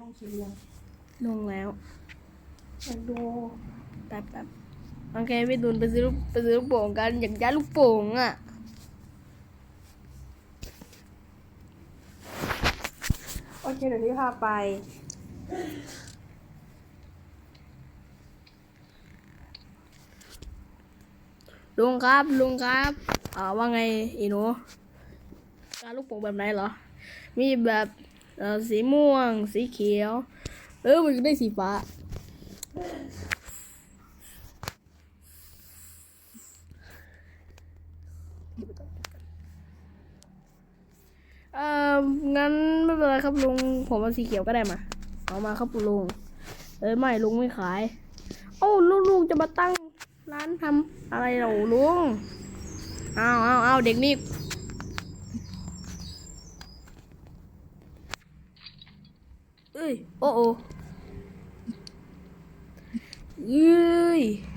ลงคลิปยังลงแล้วอยากดูแป๊บแป๊บโอเคพี่ตูนไปซื้อลูกไปซื้อลูกโป่งกันอยากย้ายลูกโป่งอะโอเคเดี๋ยวพี่พาไปลุงครับลุงครับอ่าว่าไงอีหนูการลูกโป่งแบบไหนเหรอ มีแบบเอ่อ สีม่วง สีเขียว เออมันก็ได้สีฟ้า เอองั้นไม่เป็นไรครับลุง ผมเอาสีเขียวก็ได้มา เอามาครับลุง เออไม่ลุงไม่ขาย โอ้ล้วลุงจะมาตั้งร้านทำอะไรเหรอลุง เอาเอาเอาเด็กนี่ Uy! Oo. Uy!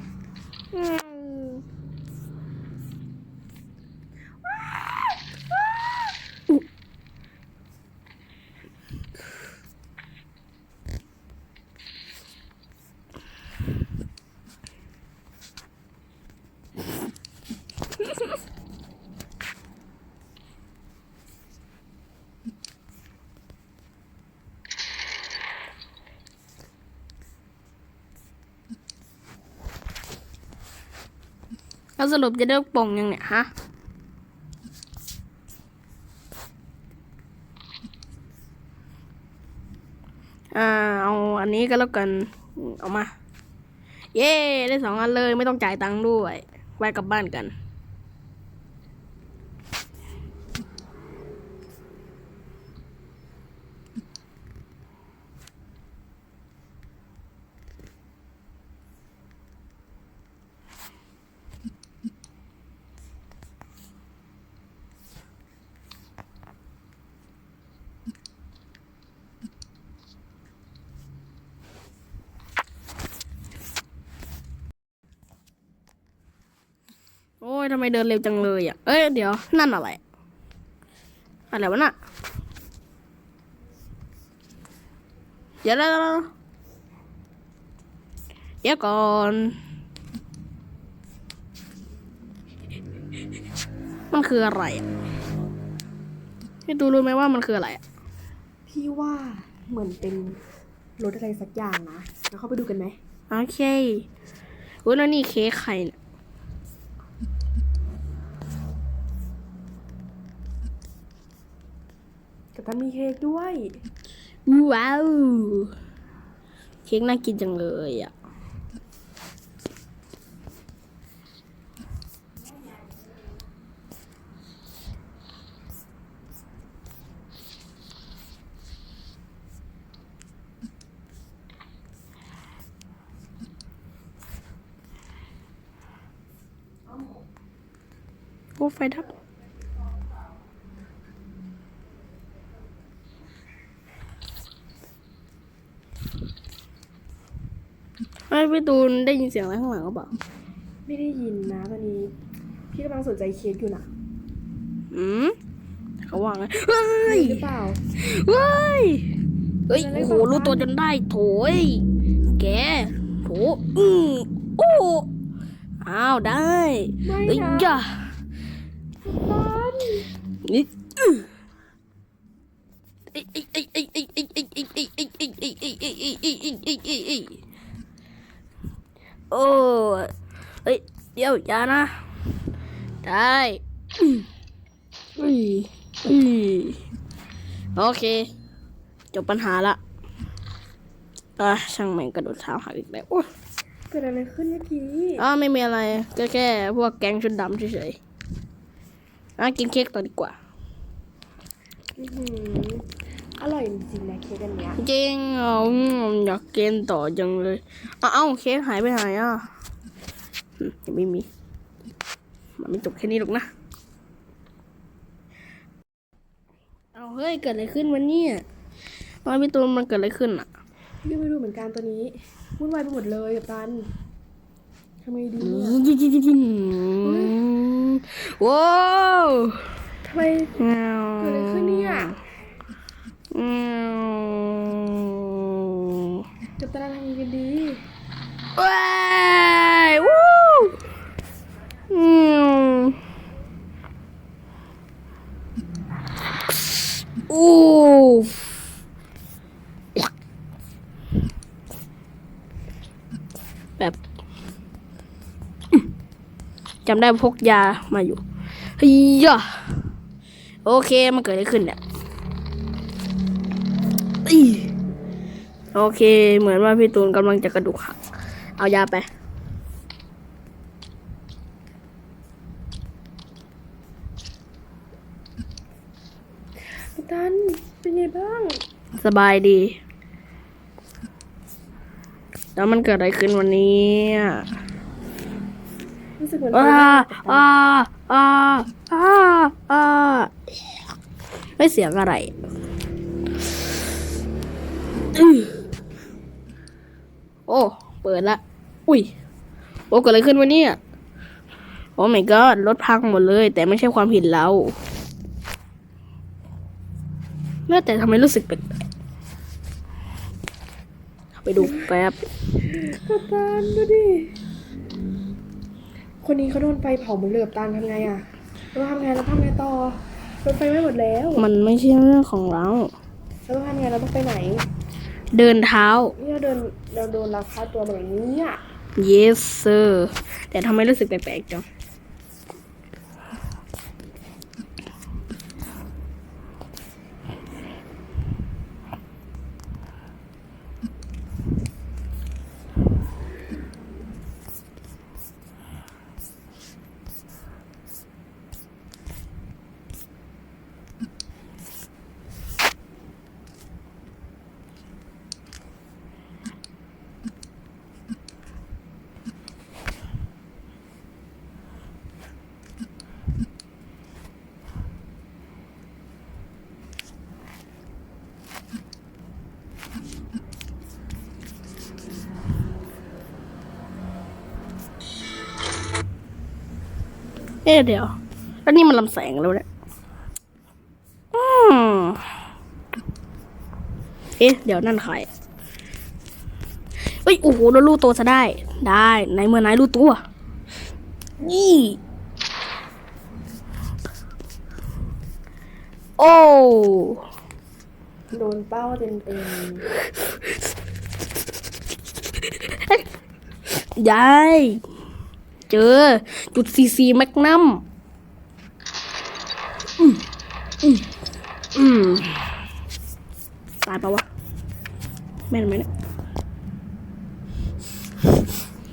แล้วสรุปจะได้ลูกป่งยังเนี่ยฮะอ่าเอาอันนี้ก็แล้วกันเอามา เย้ ได้สองอันเลยไม่ต้องจ่ายตังค์ด้วย ไปกลับบ้านกัน ยทำไมเดินเร็วจังเลยอะ เอ้ยเดี๋ยวนั่นอะไร อะไรวะน่ะเดี๋ยวแล้วเดี๋ยวก่อนมันคืออะไรอะพี่ตูรู้ไหมว่ามันคืออะไรอะ พี่ว่าเหมือนเป็นรถอะไรสักอย่างนะ แล้วเข้าไปดูกันไหม โอเคอุ้ยแล้วนี่เค้กใครเนี่ย กับท่านมีเค้กด้วย ว้าว เค้กน่ากินจังเลยอะ โอ้ไฟดับ ไอ้ยพี่ตูนได้ยินเสียงอะไรข้างหลังก็เปล่าไม่ได้ยินนะตอนนี้ พี่กำลังสนใจเค้กอยู่นะอืมเขาว่าไงเฮ้ยหรือเปล่าเฮ้ยเฮ้ยเป็นอะไรโอ้โหบ้างรู้ตัวจนได้โถยแกโถอืมโอ้อ้าวได้ไม่เอ้ยนะจ้ะบ้านนี่อื้อเอ้ยเอ้ยเอ้ยเอ้ยเอ้ยเอ้ยเอ้ยเอ้ยเอ้ยเอ้ยเอ้ยเอ้ยเอ้ยเอ้ยเอ้ โอ้เฮ้ย เดี๋ยวอย่านะ ได้อุ้ยอุ้ยโอเค จบปัญหาละอะช่างแม่งกระโดดเท้าหักอีกแล้วโอ้ยเกิดอะไรขึ้นเมื่อกี้อ้าวไม่มีอะไรก็แค่พวกแก๊งชุดดำเฉยๆอะกินเค้กต่อดีกว่า อื้ อหืออร่อยจริงๆนะเค้กอันเนี้ยจริงเหรออืมอยากกินต่อจังเลยอ้าวเอ้าเค้กหายไปไหนอะอืมยังไม่มีมันไม่จบแค่นี้หรอกนะ เอาเฮ้ยเกิดอะไรขึ้นวันนี้ว่าพี่ตูนมันเกิดอะไรขึ้นอะพี่ก็ไม่รู้เหมือนกันตอนนี้วุ่นวายไปหมดเลยกับตันทำไมดีเนี่ยว้าวทำไมเกิดอะไรขึ้นเนี่ย อืมตานทำยังไงกันดีว้ายวู้อืมอู้แบบจำได้พกยามาอยู่เฮียโอเคมันเกิดอะไรขึ้นเนี่ย อีโอเค เหมือนว่าพี่ตูนกำลังจะกระดูกหัก เอายาไปกัปตันเป็นไงบ้าง สบายดี แล้วมันเกิดอะไรขึ้นวันนี้อะรู้สึกเหมือนอ้าอ้าอ้าอ้าอ้าไม่เสียงอะไรอื้อ โอ้ เปิดละ อุ้ย โอ้เกิดอะไรขึ้นวะเนี่ย โอ้ my god รถพังหมดเลย แต่ไม่ใช่ความผิดเราเมื่อแต่ทำไมรู้สึกแปลกๆไปดูแป๊บกัปตันดูดิ คนนี้เขาโดนไฟเผาหมดเลยกัปตันทำไงอะเราทำไงเราทำไงต่อโดนไฟไหม้หมดแล้ว มันไม่ใช่เรื่องของเราเราต้องทำไงเราต้องไปไหน เดินเท้านี่เราเดินเราโดนลักพาตัวมาแบบนี้อะ yes sir แต่ทำไมรู้สึกแปลกๆจัง อ๊ะเดี๋ยว แล้วนี่มันลำแสงแล้วเนี่ยอืมเอ๊ะ เดี๋ยวนั่นใครเอ้ย โอ้โหโดนรู้ตัวซะได้ ได้ในเมื่อนายรู้ตัว นี่ โอ้โดนเป้าเต็มเต็มยาย เจอ จุดซีซีแมกนัมตายปะวะ แม่นไหมเนี่ย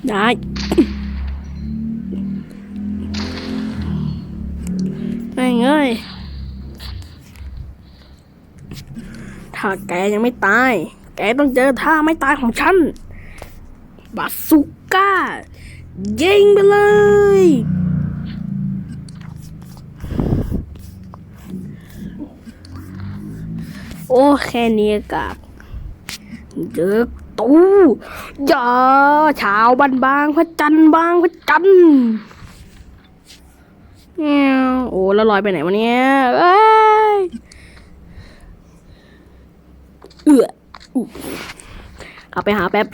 ได้ไงเงยถ้าแกยังไม่ตาย แกต้องเจอท่าไม่ตายของฉัน บาสุก้ายิงไปเลย โอ้แค่นี้กากเจอตู้อย่าชาวบ้านบางพระจันทร์บางพระจันทร์เงี้ยโอ้แล้วลอยไปไหนวะเนี่ยเอ้ยเอือกลับไปหาแป๊บ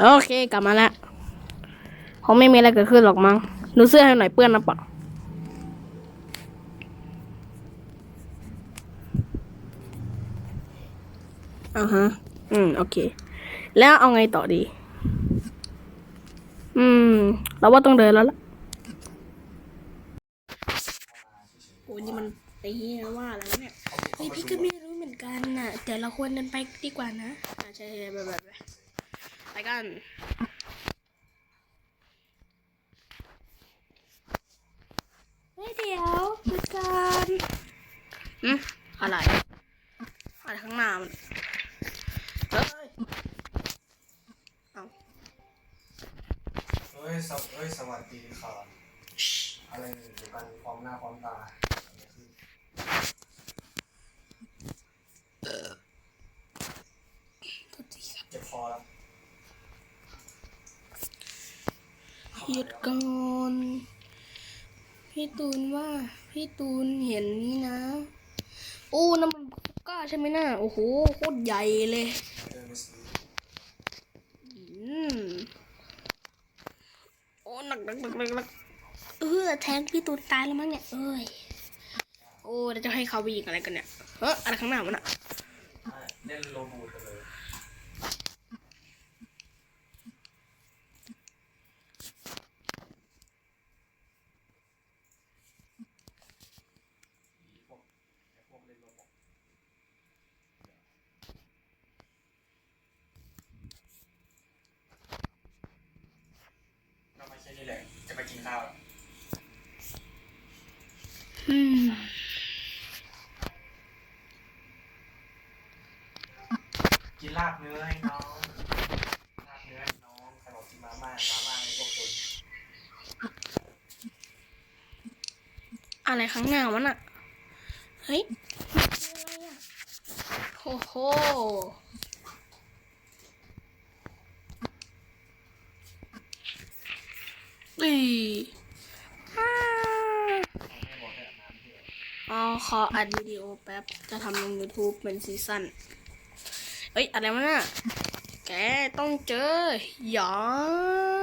โอเคกลับมาแล้วคงไม่มีอะไรเกิดขึ้นหรอกมั้งดูเสื้อให้หน่อยเปื้อนนะเปล่าอ่าฮะ อืม โอเค แล้วเอาไงต่อดี อืม เราว่าต้องเดินแล้วล่ะโอ้ยนี่มันตีว่าอะไรวะเนี่ยเฮ้ยพี่ก็ไม่รู้เหมือนกันน่ะ แต่เราควรเดินไปดีกว่านะอ่าใช่ใช่ไปไปไป ไปกันเฮ้ยเดี๋ยวหยุดกันอืมอะไร อะไรข้างหน้ามันเฮ้ยเอาเฮ้ยสวเฮ้ยสวัสดีค่ะอะไรอยู่กันพร้อมหน้าพร้อมตาอะไรขึ้นเจ็บคอแล้ว หยุดก่อนพี่ตูนว่า พี่ตูนเห็นนี่นะโอ้น้ำมันกล้าใช่ไหมน่ะโอ้โหโคตรใหญ่เลยอืมโอ้หนักหนักหนักหนักหนักเออแทงพี่ตูนตายแล้วมั้งเนี่ยเอ้ยโอ้เราจะให้เขาไปยิงอะไรกันเนี่ยเฮ้ออะไรข้างหน้ามันอะเล่นโลบูดเลย พวกไอ้พวกเล่นโลบอกก็ไม่ใช่นี่แหละ จะไปกินข้าว อืม กินลาบเนื้อให้น้องลาบเนื้อให้น้องใครบอกกินมาม่ามาม่าในพวกคนอะไรข้างหน้ามันอะเฮ้ยอะไรอะโอ้โหอีอ่อาอะเอาขออัดวิดีโอแป๊บ จะทำลง YouTube เป็นซีซั่น เอ้ยอะไรวะน่ะแกต้องเจอหยอง